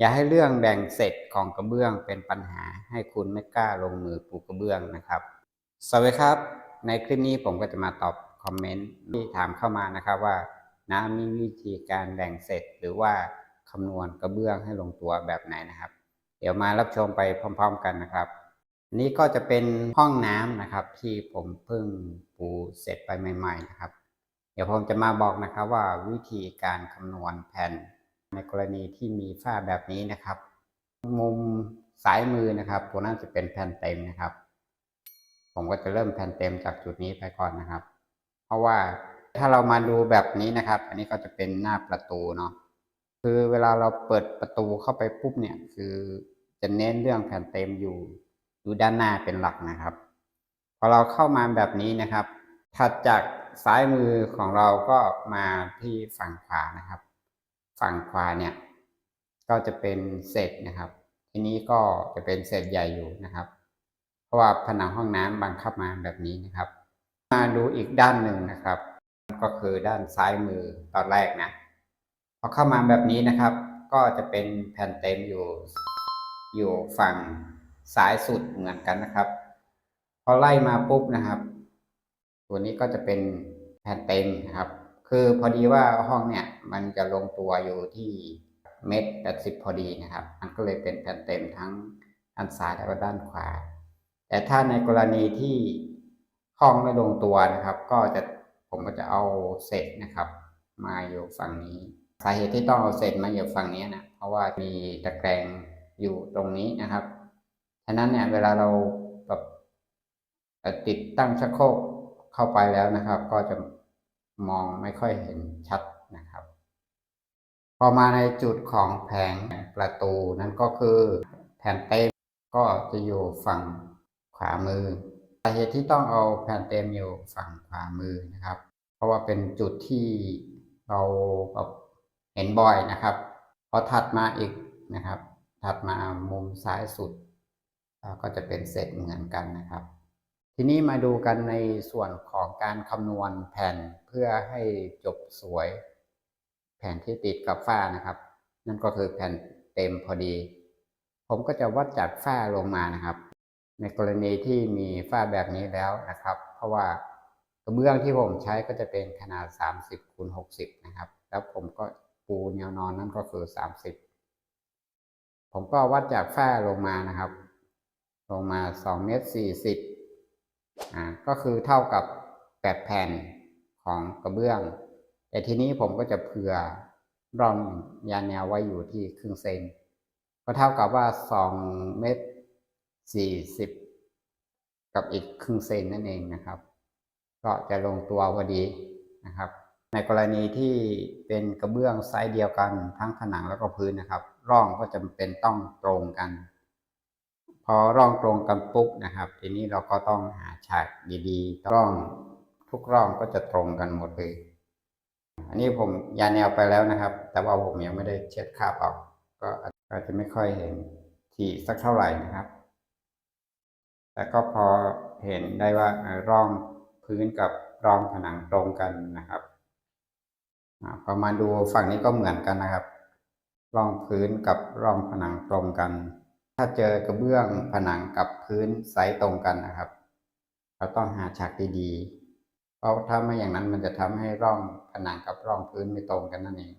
อย่าให้เรื่องแบ่งเสร็จของกระเบื้องเป็นปัญหาให้คุณไม่กล้าลงมือปูกระเบื้องนะครับ สวัสดีครับ ในคลิปนี้ผมก็จะมาตอบคอมเมนต์ที่ถามเข้ามานะครับว่าน้ำมีวิธีการแบ่งเสร็จหรือว่าคำนวณกระเบื้องให้ลงตัวแบบไหนนะครับ เดี๋ยวมารับชมไปพร้อม ๆ กันนะครับนี้ก็จะเป็นห้องน้ำนะครับ ที่ผมเพิ่งปูเสร็จไปใหม่ ๆนะครับ เดี๋ยวผมจะมาบอกนะครับว่าวิธีการคำนวณแผ่น ในกรณีที่มีฝ้าแบบนี้นะครับ มุมซ้ายมือนะครับตัวนั้นจะเป็นแผ่นเต็มนะครับ ผมก็จะเริ่มแผ่นเต็มจากจุดนี้ไปก่อนนะครับ เพราะว่าถ้าเรามาดูแบบนี้นะครับ อันนี้ก็จะเป็นหน้าประตูเนาะคือเวลาเราเปิดประตูเข้าไปปุ๊บเนี่ย คือจะเน้นเรื่องแผ่นเต็มอยู่อยู่ด้านหน้าเป็นหลักนะครับ พอเราเข้ามาแบบนี้นะครับถัดจากซ้ายมือของเราก็มาที่ฝั่งขวานะครับ ฝั่งขวาเนี่ย ก็จะเป็นเศษนะครับ ทีนี้ก็จะเป็นเศษใหญ่อยู่นะครับ เพราะว่าผนังห้องน้ำบังคับมาแบบนี้นะครับ มาดูอีกด้านหนึ่งนะครับ ก็คือด้านซ้ายมือตอนแรกนะพอเข้ามาแบบนี้นะครับ ก็จะเป็นแผ่นเต็มอยู่ อยู่ฝั่งซ้ายสุดเหมือนกันนะครับ พอไล่มาปุ๊บนะครับ ตัวนี้ก็จะเป็นแผ่นเต็มนะครับ คือพอดีว่าห้องเนี่ยมันจะลงตัวอยู่ที่เมตรแปดสิบพอดีนะครับ มันก็เลยเป็นแผ่นเต็มทั้งด้านซ้ายและก็ด้านขวา แต่ถ้าในกรณีที่ห้องไม่ลงตัวนะครับ ก็จะผมก็จะเอาเศษนะครับ มาอยู่ฝั่งนี้ สาเหตุที่ต้องเอาเศษมาอยู่ฝั่งนี้นะเพราะว่ามีตะแกรงอยู่ตรงนี้นะครับฉะนั้นเนี่ยเวลาเราแบบติดตั้งชักโครกเข้าไปแล้วนะครับ ก็จะ มองไม่ค่อยเห็นชัดนะครับ พอมาในจุดของแผงประตูนั่นก็คือแผ่นเต็มก็จะอยู่ฝั่งขวามือสาเหตุที่ต้องเอาแผ่นเต็มอยู่ฝั่งขวามือนะครับ เพราะว่าเป็นจุดที่เราเห็นบ่อยนะครับพอถัดมาอีกนะครับ ถัดมามุมซ้ายสุดก็จะเป็นเศษเหมือนกันนะครับ ทีนี้มาดูกันในส่วนของการคำนวณแผ่นเพื่อให้จบสวย แผ่นที่ติดกับฝ้านะครับ นั่นก็คือแผ่นเต็มพอดี ผมก็จะวัดจากฝ้าลงมานะครับ ในกรณีที่มีฝ้าแบบนี้แล้วนะครับ เพราะว่ากระเบื้องที่ผมใช้ก็จะเป็นขนาด 30คูณ60 นะครับ แล้วผมก็ปูแนวนอนนั่นก็คือ 30 ผมก็วัดจากฝ้าลงมานะครับ ลงมา2เมตร40 อ่าก็คือเท่ากับ8แผ่นของกระเบื้อง แต่ทีนี้ผมก็จะเผื่อร่องยาแนวไว้อยู่ที่ครึ่งเซนก็เท่ากับว่า2เมตร40กับอีกครึ่งเซนนั่นเองนะครับ ก็จะลงตัวพอดีนะครับ ในกรณีที่เป็นกระเบื้องไซส์เดียวกันทั้งผนังแล้วก็พื้นนะครับ ร่องก็จำเป็นต้องตรงกัน อร่องตรงกันปุ๊บนะครับ ทีนี้เราก็ต้องหาฉากดีๆร่องทุกร่องก็จะตรงกันหมดเลย อันนี้ผมยาแนวไปแล้วนะครับ แต่ว่าผมยังไม่ได้เช็ดคราบออก ก็อาจจะไม่ค่อยเห็นทีสักเท่าไหร่นะครับ แต่ก็พอเห็นได้ว่าร่องพื้นกับร่องผนังตรงกันนะครับพอมาดูฝั่งนี้ก็เหมือนกันนะครับ ร่องพื้นกับร่องผนังตรงกัน ถ้าเจอกระเบื้องผนังกับพื้นไซส์ตรงกันนะครับ เราต้องหาฉากดีๆ เพราะถ้าไม่อย่างนั้นมันจะทำให้ร่องผนังกับร่องพื้นไม่ตรงกันนั่นเอง